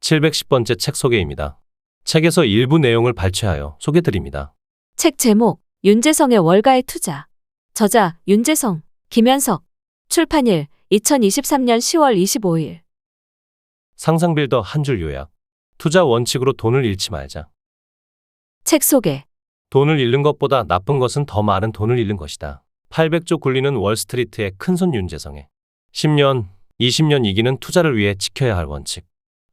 710번째 책 소개입니다. 책에서 일부 내용을 발췌하여 소개드립니다. 책 제목 윤재성의 월가의 투자 저자 윤재성 김현석 출판일 2023년 10월 25일 상상빌더 한 줄 요약. 투자 원칙으로 돈을 잃지 말자. 책 소개 돈을 잃는 것보다 나쁜 것은 더 많은 돈을 잃는 것이다. 800조 굴리는 월스트리트의 큰손 윤재성의 10년, 20년 이기는 투자를 위해 지켜야 할 원칙.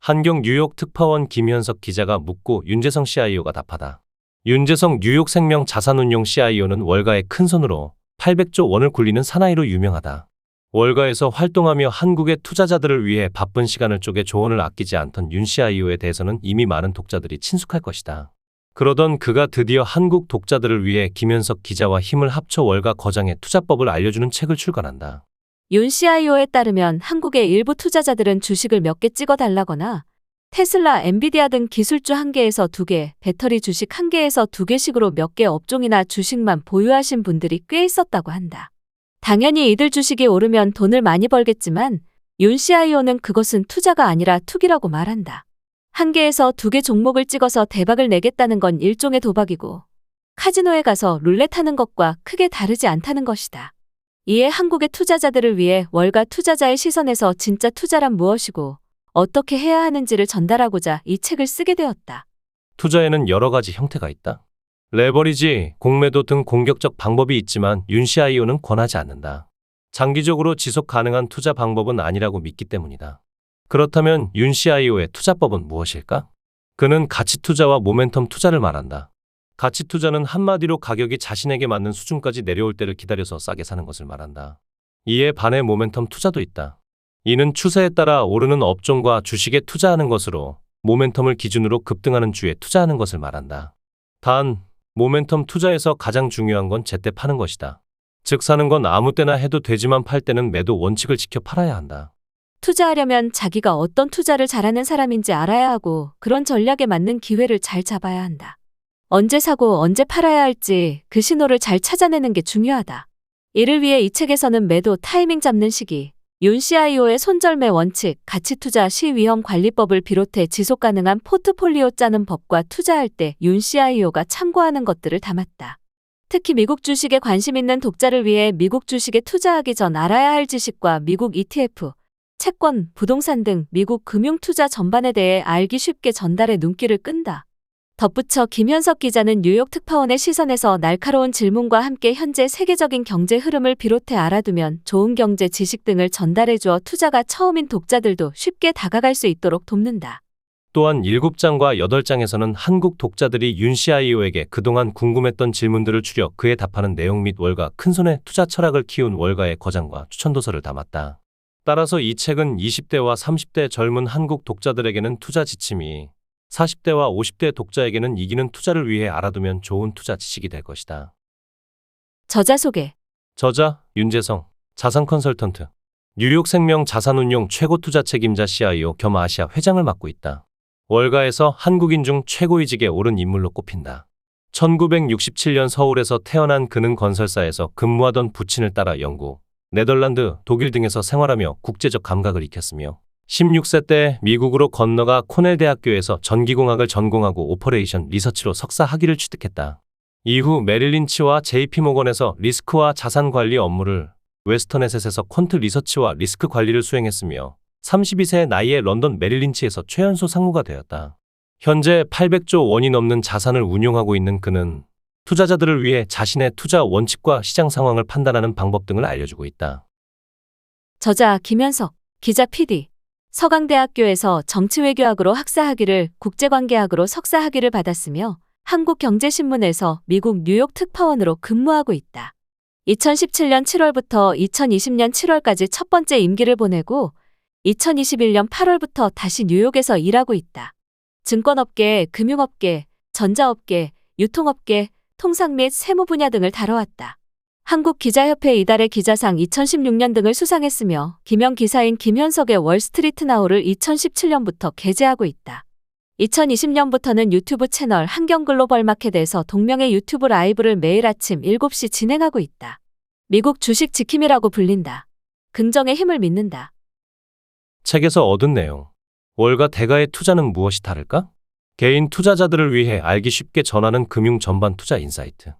한경 뉴욕 특파원 김현석 기자가 묻고 윤재성 CIO가 답하다. 윤재성 뉴욕 생명 자산운용 CIO는 월가의 큰 손으로 800조 원을 굴리는 사나이로 유명하다. 월가에서 활동하며 한국의 투자자들을 위해 바쁜 시간을 쪼개 조언을 아끼지 않던 윤 CIO에 대해서는 이미 많은 독자들이 친숙할 것이다. 그러던 그가 드디어 한국 독자들을 위해 김현석 기자와 힘을 합쳐 월가 거장의 투자법을 알려주는 책을 출간한다. 윤 CIO에 따르면 한국의 일부 투자자들은 주식을 몇 개 찍어 달라거나 테슬라, 엔비디아 등 기술주 한 개에서 두 개, 배터리 주식 한 개에서 두 개씩으로 몇 개 업종이나 주식만 보유하신 분들이 꽤 있었다고 한다. 당연히 이들 주식이 오르면 돈을 많이 벌겠지만 윤 CIO는 그것은 투자가 아니라 투기라고 말한다. 한 개에서 두 개 종목을 찍어서 대박을 내겠다는 건 일종의 도박이고 카지노에 가서 룰렛 하는 것과 크게 다르지 않다는 것이다. 이에 한국의 투자자들을 위해 월가 투자자의 시선에서 진짜 투자란 무엇이고 어떻게 해야 하는지를 전달하고자 이 책을 쓰게 되었다. 투자에는 여러 가지 형태가 있다. 레버리지, 공매도 등 공격적 방법이 있지만 윤 CIO는 권하지 않는다. 장기적으로 지속 가능한 투자 방법은 아니라고 믿기 때문이다. 그렇다면 윤 CIO의 투자법은 무엇일까? 그는 가치 투자와 모멘텀 투자를 말한다. 가치 투자는 한마디로 가격이 자신에게 맞는 수준까지 내려올 때를 기다려서 싸게 사는 것을 말한다. 이에 반해 모멘텀 투자도 있다. 이는 추세에 따라 오르는 업종과 주식에 투자하는 것으로 모멘텀을 기준으로 급등하는 주에 투자하는 것을 말한다. 단, 모멘텀 투자에서 가장 중요한 건 제때 파는 것이다. 즉 사는 건 아무 때나 해도 되지만 팔 때는 매도 원칙을 지켜 팔아야 한다. 투자하려면 자기가 어떤 투자를 잘하는 사람인지 알아야 하고 그런 전략에 맞는 기회를 잘 잡아야 한다. 언제 사고 언제 팔아야 할지 그 신호를 잘 찾아내는 게 중요하다. 이를 위해 이 책에서는 매도 타이밍 잡는 시기, 윤 CIO의 손절매 원칙, 가치투자 시 위험 관리법을 비롯해 지속 가능한 포트폴리오 짜는 법과 투자할 때 윤 CIO가 참고하는 것들을 담았다. 특히 미국 주식에 관심 있는 독자를 위해 미국 주식에 투자하기 전 알아야 할 지식과 미국 ETF, 채권, 부동산 등 미국 금융 투자 전반에 대해 알기 쉽게 전달해 눈길을 끈다. 덧붙여 김현석 기자는 뉴욕 특파원의 시선에서 날카로운 질문과 함께 현재 세계적인 경제 흐름을 비롯해 알아두면 좋은 경제 지식 등을 전달해 주어 투자가 처음인 독자들도 쉽게 다가갈 수 있도록 돕는다. 또한 7장과 8장에서는 한국 독자들이 윤 CIO에게 그동안 궁금했던 질문들을 추려 그에 답하는 내용 및 월가 큰손의 투자 철학을 키운 월가의 거장과 추천도서를 담았다. 따라서 이 책은 20대와 30대 젊은 한국 독자들에게는 투자 지침이 40대와 50대 독자에게는 이기는 투자를 위해 알아두면 좋은 투자 지식이 될 것이다. 저자 소개 저자 윤재성 자산 컨설턴트 뉴욕 생명 자산운용 최고 투자 책임자 CIO 겸 아시아 회장을 맡고 있다. 월가에서 한국인 중 최고위직에 오른 인물로 꼽힌다. 1967년 서울에서 태어난 그는 건설사에서 근무하던 부친을 따라 영국, 네덜란드, 독일 등에서 생활하며 국제적 감각을 익혔으며 16세 때 미국으로 건너가 코넬 대학교에서 전기공학을 전공하고 오퍼레이션 리서치로 석사 학위를 취득했다. 이후 메릴린치와 JP모건에서 리스크와 자산 관리 업무를 웨스턴에셋에서 퀀트 리서치와 리스크 관리를 수행했으며 32세의 나이에 런던 메릴린치에서 최연소 상무가 되었다. 현재 800조 원이 넘는 자산을 운용하고 있는 그는 투자자들을 위해 자신의 투자 원칙과 시장 상황을 판단하는 방법 등을 알려주고 있다. 저자 김현석 기자 PD 서강대학교에서 정치외교학으로 학사학위를 국제관계학으로 석사학위를 받았으며 한국경제신문에서 미국 뉴욕 특파원으로 근무하고 있다. 2017년 7월부터 2020년 7월까지 첫 번째 임기를 보내고 2021년 8월부터 다시 뉴욕에서 일하고 있다. 증권업계, 금융업계, 전자업계, 유통업계, 통상 및 세무 분야 등을 다뤄왔다. 한국기자협회 이달의 기자상 2016년 등을 수상했으며 기명 기사인 김현석의 월스트리트 나우를 2017년부터 게재하고 있다. 2020년부터는 유튜브 채널 한경글로벌마켓에서 동명의 유튜브 라이브를 매일 아침 7시 진행하고 있다. 미국 주식 지킴이라고 불린다. 긍정의 힘을 믿는다. 책에서 얻은 내용. 월가 대가의 투자는 무엇이 다를까? 개인 투자자들을 위해 알기 쉽게 전하는 금융 전반 투자 인사이트.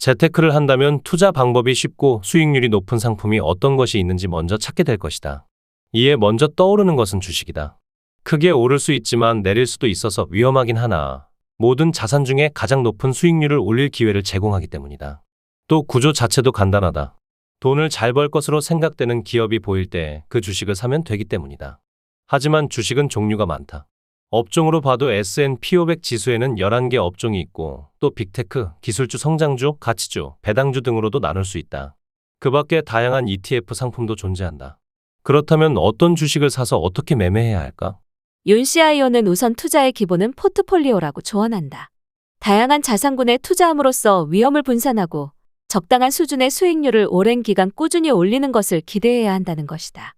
재테크를 한다면 투자 방법이 쉽고 수익률이 높은 상품이 어떤 것이 있는지 먼저 찾게 될 것이다. 이에 먼저 떠오르는 것은 주식이다. 크게 오를 수 있지만 내릴 수도 있어서 위험하긴 하나 모든 자산 중에 가장 높은 수익률을 올릴 기회를 제공하기 때문이다. 또 구조 자체도 간단하다. 돈을 잘 벌 것으로 생각되는 기업이 보일 때 그 주식을 사면 되기 때문이다. 하지만 주식은 종류가 많다. 업종으로 봐도 S&P 500 지수에는 11개 업종이 있고 또 빅테크, 기술주 성장주, 가치주, 배당주 등으로도 나눌 수 있다. 그 밖에 다양한 ETF 상품도 존재한다. 그렇다면 어떤 주식을 사서 어떻게 매매해야 할까? 윤CIO는 우선 투자의 기본은 포트폴리오라고 조언한다. 다양한 자산군에 투자함으로써 위험을 분산하고 적당한 수준의 수익률을 오랜 기간 꾸준히 올리는 것을 기대해야 한다는 것이다.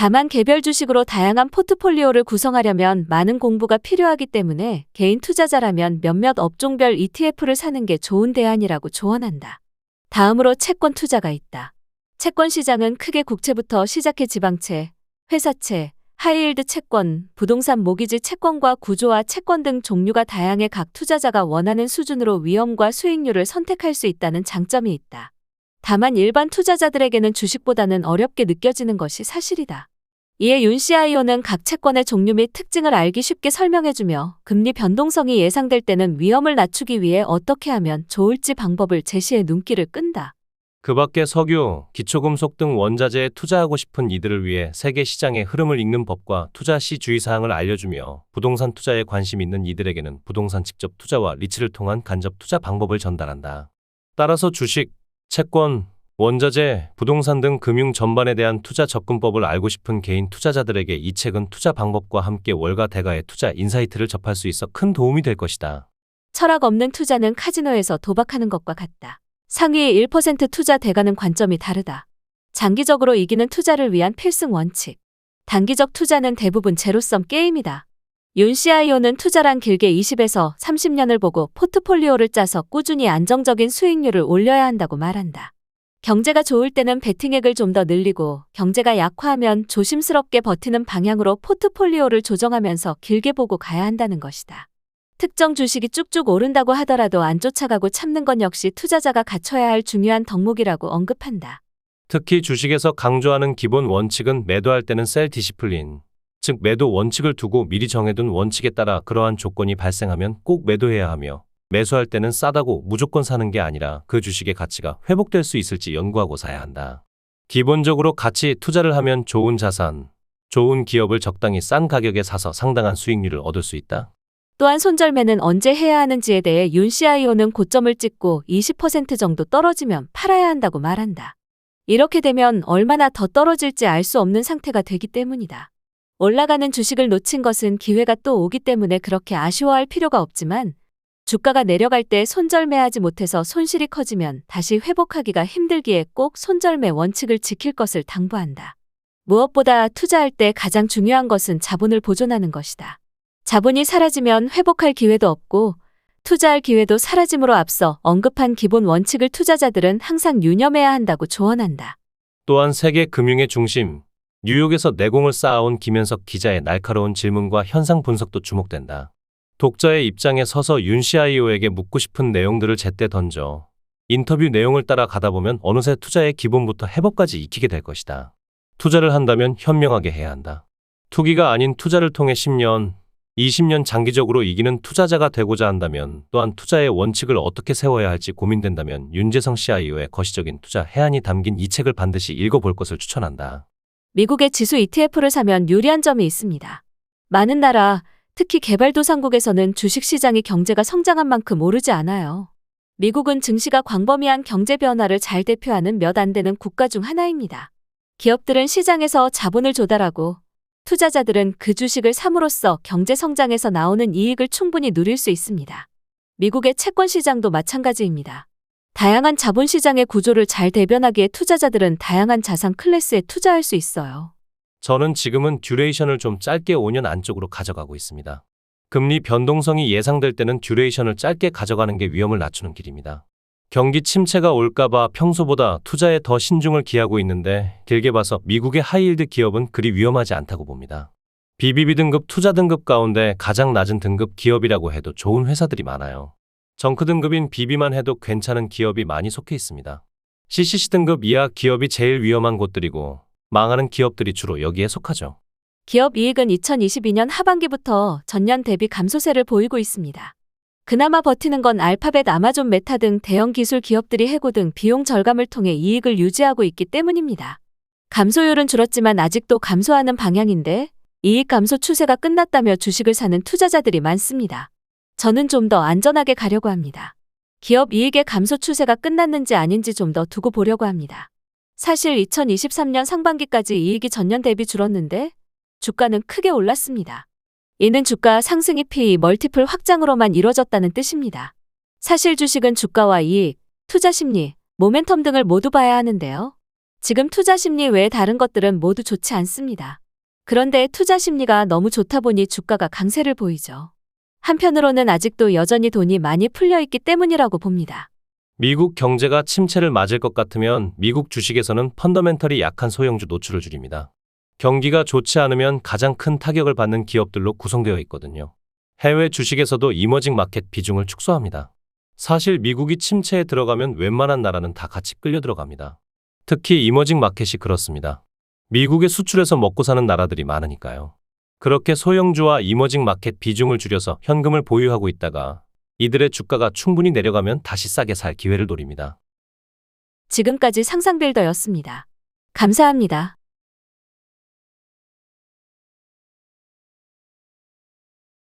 다만 개별 주식으로 다양한 포트폴리오를 구성하려면 많은 공부가 필요하기 때문에 개인 투자자라면 몇몇 업종별 ETF를 사는 게 좋은 대안이라고 조언한다. 다음으로 채권 투자가 있다. 채권 시장은 크게 국채부터 시작해 지방채, 회사채, 하이힐드 채권, 부동산 모기지 채권과 구조화 채권 등 종류가 다양해 각 투자자가 원하는 수준으로 위험과 수익률을 선택할 수 있다는 장점이 있다. 다만 일반 투자자들에게는 주식보다는 어렵게 느껴지는 것이 사실이다. 이에 윤CIO는 각 채권의 종류 및 특징을 알기 쉽게 설명해주며 금리 변동성이 예상될 때는 위험을 낮추기 위해 어떻게 하면 좋을지 방법을 제시해 눈길을 끈다. 그 밖에 석유, 기초금속 등 원자재에 투자하고 싶은 이들을 위해 세계 시장의 흐름을 읽는 법과 투자 시 주의사항을 알려주며 부동산 투자에 관심 있는 이들에게는 부동산 직접 투자와 리츠를 통한 간접 투자 방법을 전달한다. 따라서 주식, 채권, 원자재, 부동산 등 금융 전반에 대한 투자 접근법을 알고 싶은 개인 투자자들에게 이 책은 투자 방법과 함께 월가 대가의 투자 인사이트를 접할 수 있어 큰 도움이 될 것이다. 철학 없는 투자는 카지노에서 도박하는 것과 같다. 상위 1% 투자 대가는 관점이 다르다. 장기적으로 이기는 투자를 위한 필승 원칙. 단기적 투자는 대부분 제로섬 게임이다. 윤CIO는 투자란 길게 20에서 30년을 보고 포트폴리오를 짜서 꾸준히 안정적인 수익률을 올려야 한다고 말한다. 경제가 좋을 때는 베팅액을 좀 더 늘리고 경제가 약화하면 조심스럽게 버티는 방향으로 포트폴리오를 조정하면서 길게 보고 가야 한다는 것이다. 특정 주식이 쭉쭉 오른다고 하더라도 안 쫓아가고 참는 건 역시 투자자가 갖춰야 할 중요한 덕목이라고 언급한다. 특히 주식에서 강조하는 기본 원칙은 매도할 때는 셀 디시플린, 즉 매도 원칙을 두고 미리 정해둔 원칙에 따라 그러한 조건이 발생하면 꼭 매도해야 하며 매수할 때는 싸다고 무조건 사는 게 아니라 그 주식의 가치가 회복될 수 있을지 연구하고 사야 한다. 기본적으로 같이 투자를 하면 좋은 자산, 좋은 기업을 적당히 싼 가격에 사서 상당한 수익률을 얻을 수 있다. 또한 손절매는 언제 해야 하는지에 대해 윤CIO는 고점을 찍고 20% 정도 떨어지면 팔아야 한다고 말한다. 이렇게 되면 얼마나 더 떨어질지 알 수 없는 상태가 되기 때문이다. 올라가는 주식을 놓친 것은 기회가 또 오기 때문에 그렇게 아쉬워할 필요가 없지만 주가가 내려갈 때 손절매하지 못해서 손실이 커지면 다시 회복하기가 힘들기에 꼭 손절매 원칙을 지킬 것을 당부한다. 무엇보다 투자할 때 가장 중요한 것은 자본을 보존하는 것이다. 자본이 사라지면 회복할 기회도 없고 투자할 기회도 사라짐으로 앞서 언급한 기본 원칙을 투자자들은 항상 유념해야 한다고 조언한다. 또한 세계 금융의 중심, 뉴욕에서 내공을 쌓아온 김현석 기자의 날카로운 질문과 현상 분석도 주목된다. 독자의 입장에 서서 윤CIO에게 묻고 싶은 내용들을 제때 던져 인터뷰 내용을 따라 가다 보면 어느새 투자의 기본부터 해법까지 익히게 될 것이다. 투자를 한다면 현명하게 해야 한다. 투기가 아닌 투자를 통해 10년, 20년 장기적으로 이기는 투자자가 되고자 한다면 또한 투자의 원칙을 어떻게 세워야 할지 고민된다면 윤재성 CIO의 거시적인 투자 해안이 담긴 이 책을 반드시 읽어볼 것을 추천한다. 미국의 지수 ETF를 사면 유리한 점이 있습니다. 많은 나라, 특히 개발도상국에서는 주식시장이 경제가 성장한 만큼 오르지 않아요. 미국은 증시가 광범위한 경제 변화를 잘 대표하는 몇 안 되는 국가 중 하나입니다. 기업들은 시장에서 자본을 조달하고 투자자들은 그 주식을 삼으로써 경제 성장에서 나오는 이익을 충분히 누릴 수 있습니다. 미국의 채권 시장도 마찬가지입니다. 다양한 자본 시장의 구조를 잘 대변하기에 투자자들은 다양한 자산 클래스에 투자할 수 있어요. 저는 지금은 듀레이션을 좀 짧게 5년 안쪽으로 가져가고 있습니다. 금리 변동성이 예상될 때는 듀레이션을 짧게 가져가는 게 위험을 낮추는 길입니다. 경기 침체가 올까봐 평소보다 투자에 더 신중을 기하고 있는데 길게 봐서 미국의 하이힐드 기업은 그리 위험하지 않다고 봅니다. BBB 등급 투자 등급 가운데 가장 낮은 등급 기업이라고 해도 좋은 회사들이 많아요. 정크 등급인 BB만 해도 괜찮은 기업이 많이 속해 있습니다. CCC 등급 이하 기업이 제일 위험한 곳들이고 망하는 기업들이 주로 여기에 속하죠. 기업 이익은 2022년 하반기부터 전년 대비 감소세를 보이고 있습니다. 그나마 버티는 건 알파벳, 아마존, 메타 등 대형 기술 기업들이 해고 등 비용 절감을 통해 이익을 유지하고 있기 때문입니다. 감소율은 줄었지만 아직도 감소하는 방향인데 이익 감소 추세가 끝났다며 주식을 사는 투자자들이 많습니다. 저는 좀 더 안전하게 가려고 합니다. 기업 이익의 감소 추세가 끝났는지 아닌지 좀 더 두고 보려고 합니다. 사실 2023년 상반기까지 이익이 전년 대비 줄었는데 주가는 크게 올랐습니다. 이는 주가 상승이 PE 멀티플 확장으로만 이뤄졌다는 뜻입니다. 사실 주식은 주가와 이익, 투자 심리, 모멘텀 등을 모두 봐야 하는데요. 지금 투자 심리 외에 다른 것들은 모두 좋지 않습니다. 그런데 투자 심리가 너무 좋다 보니 주가가 강세를 보이죠. 한편으로는 아직도 여전히 돈이 많이 풀려 있기 때문이라고 봅니다. 미국 경제가 침체를 맞을 것 같으면 미국 주식에서는 펀더멘털이 약한 소형주 노출을 줄입니다. 경기가 좋지 않으면 가장 큰 타격을 받는 기업들로 구성되어 있거든요. 해외 주식에서도 이머징 마켓 비중을 축소합니다. 사실 미국이 침체에 들어가면 웬만한 나라는 다 같이 끌려 들어갑니다. 특히 이머징 마켓이 그렇습니다. 미국에 수출해서 먹고 사는 나라들이 많으니까요. 그렇게 소형주와 이머징 마켓 비중을 줄여서 현금을 보유하고 있다가 이들의 주가가 충분히 내려가면 다시 싸게 살 기회를 노립니다. 지금까지 상상빌더였습니다. 감사합니다.